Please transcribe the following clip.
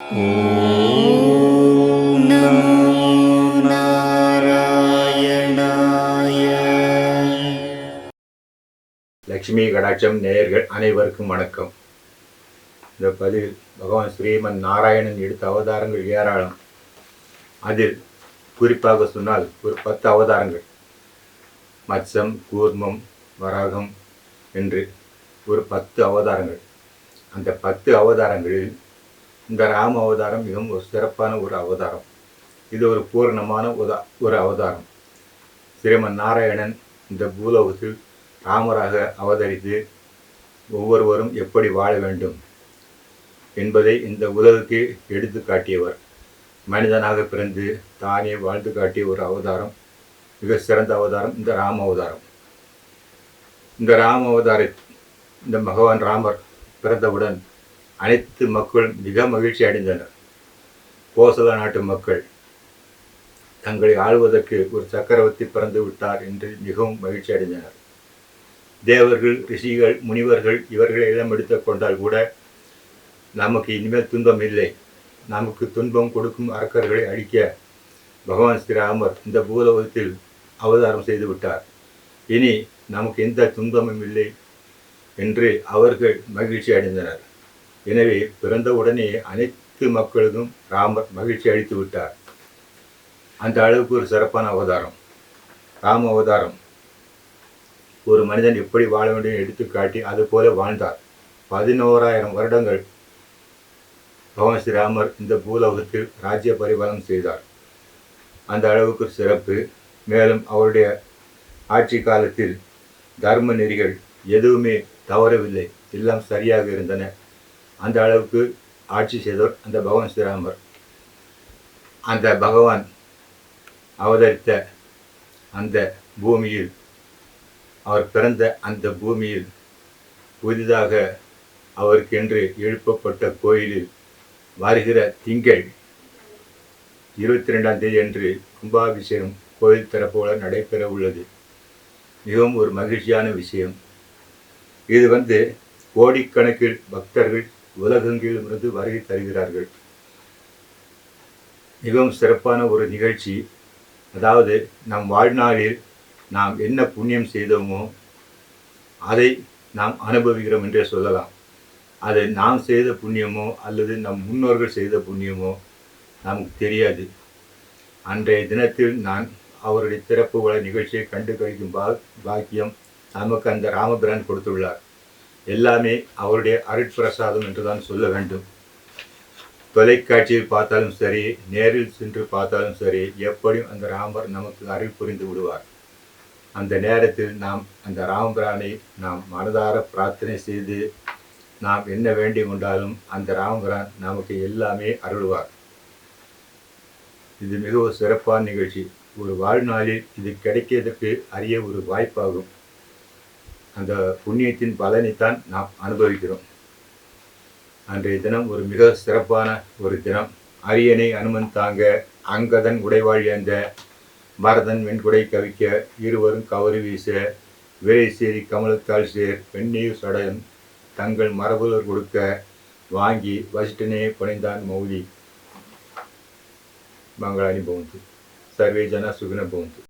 ॐ नमो नारायणाय லட்சுமி கடாட்சம் நேயர்கள் அனைவருக்கும் வணக்கம் இந்த பதிவில் பகவான் ஸ்ரீமன் நாராயணன் எடுத்த அவதாரங்கள் ஏராளம் அதில் குறிப்பாக சொன்னால் ஒரு பத்து அவதாரங்கள் மத்சம் கூர்மம் வராகம் என்று ஒரு பத்து அவதாரங்கள் அந்த பத்து அவதாரங்களில் இந்த ராம அவதாரம் மிகவும் ஒரு சிறப்பான ஒரு அவதாரம். இது ஒரு பூரணமான உதா ஒரு அவதாரம். ஸ்ரீமன் நாராயணன் இந்த பூலோகத்தில் ராமராக அவதரித்து ஒவ்வொருவரும் எப்படி வாழ வேண்டும் என்பதை இந்த உலகுக்கு எடுத்து காட்டியவர். மனிதனாக பிறந்து தானே வாழ்ந்து காட்டிய ஒரு அவதாரம் மிக சிறந்த அவதாரம் இந்த ராம அவதாரம். இந்த ராம அவதார இந்த பகவான் ராமர் பிறந்தவுடன் அனைத்து மக்களும் மிக மகிழ்ச்சி அடைந்தனர். கோசல நாட்டு மக்கள் தங்களை ஆள்வதற்கு ஒரு சக்கரவர்த்தி பிறந்து விட்டார் என்று மிகவும் மகிழ்ச்சி அடைந்தனர். தேவர்கள் ரிஷிகள் முனிவர்கள் இவர்களை எல்லாம் எடுத்துக் கொண்டால் கூட நமக்கு இனிமேல் துன்பம் இல்லை. நமக்கு துன்பம் கொடுக்கும் அரக்கர்களை அழிக்க பகவான் ஸ்ரீராமர் இந்த பூலோகத்தில் அவதாரம் செய்து விட்டார். இனி நமக்கு எந்த துன்பமும் இல்லை என்று அவர்கள் மகிழ்ச்சி அடைந்தனர். எனவே பிறந்த உடனே அனைத்து மக்களுக்கும் ராமர் மகிழ்ச்சி அளித்து விட்டார். அந்த அளவுக்கு ஒரு சிறப்பான அவதாரம். ராம அவதாரம். ஒரு மனிதன் எப்படி வாழ வேண்டும் எடுத்துக்காட்டி அது போல வாழ்ந்தார். பதினோராயிரம் வருடங்கள் பகவான் ஸ்ரீராமர் இந்த பூலோகத்தில் ராஜ்ய பரிபாலனம் செய்தார். அந்த அளவுக்கு சிறப்பு. மேலும் அவருடைய ஆட்சி காலத்தில் தர்ம நெறிகள் எதுவுமே தவறவில்லை. எல்லாம் சரியாக இருந்தன. அந்த அளவுக்கு ஆட்சி செய்தவர் அந்த பகவான் ஸ்ரீராமர். அந்த பகவான் அவதரித்த அந்த பூமியில் அவர் பிறந்த அந்த பூமியில் புதிதாக அவருக்கென்று எழுப்பப்பட்ட கோயிலில் வருகிற திங்கள் இருபத்தி ரெண்டாம் தேதி அன்று கும்பாபிஷேகம் கோயில் திறப்போல நடைபெற உள்ளது. மிகவும் ஒரு மகிழ்ச்சியான விஷயம். இது வந்து கோடிக்கணக்கில் பக்தர்கள் உலகெங்கிலுமிருந்து வருகை தருகிறார்கள். மிகவும் சிறப்பான ஒரு நிகழ்ச்சி. அதாவது நம் வாழ்நாளில் நாம் என்ன புண்ணியம் செய்தோமோ அதை நாம் அனுபவிக்கிறோம் என்றே சொல்லலாம். அது நாம் செய்த புண்ணியமோ அல்லது நம் முன்னோர்கள் செய்த புண்ணியமோ நமக்கு தெரியாது. அன்றைய தினத்தில் நான் அவருடைய திறப்பு வள நிகழ்ச்சியை கண்டு கழிக்கும் பா பாக்கியம் நமக்கு அந்த ராமபிரான் கொடுத்துள்ளார். எல்லாமே அவருடைய அருட்பிரசாதம் என்று தான் சொல்ல வேண்டும். தொலைக்காட்சியில் பார்த்தாலும் சரி நேரில் சென்று பார்த்தாலும் சரி எப்படியும் அந்த ராமர் நமக்கு அருள் புரிந்து விடுவார். அந்த நேரத்தில் நாம் அந்த ராமபிரானை நாம் மனதார பிரார்த்தனை செய்து நாம் என்ன வேண்டி கொண்டாலும் அந்த ராமபிரான் நமக்கு எல்லாமே அருள்வார். இது மிகவும் சிறப்பான நிகழ்ச்சி. ஒரு வாழ்நாளில் இது கிடைக்கிறதுக்கு அரிய ஒரு வாய்ப்பாகும். அந்த புண்ணியத்தின் பலனைத்தான் நாம் அனுபவிக்கிறோம். அன்றைய தினம் ஒரு மிக சிறப்பான ஒரு தினம். அரியணை அனுமன் தாங்க அங்கதன் உடைவாழி அந்த பரதன் வெண்குடை கவிக்க இருவரும் கவரி வீச விரைசேரி கமலத்தால் சேர் வெண்ணீர் சடையன் தங்கள் மரபுலர் கொடுக்க வாங்கி வசிட்டனே புனைந்தான் மௌலி. மங்களானி பவந்து சர்வே ஜன சுகுண பவந்து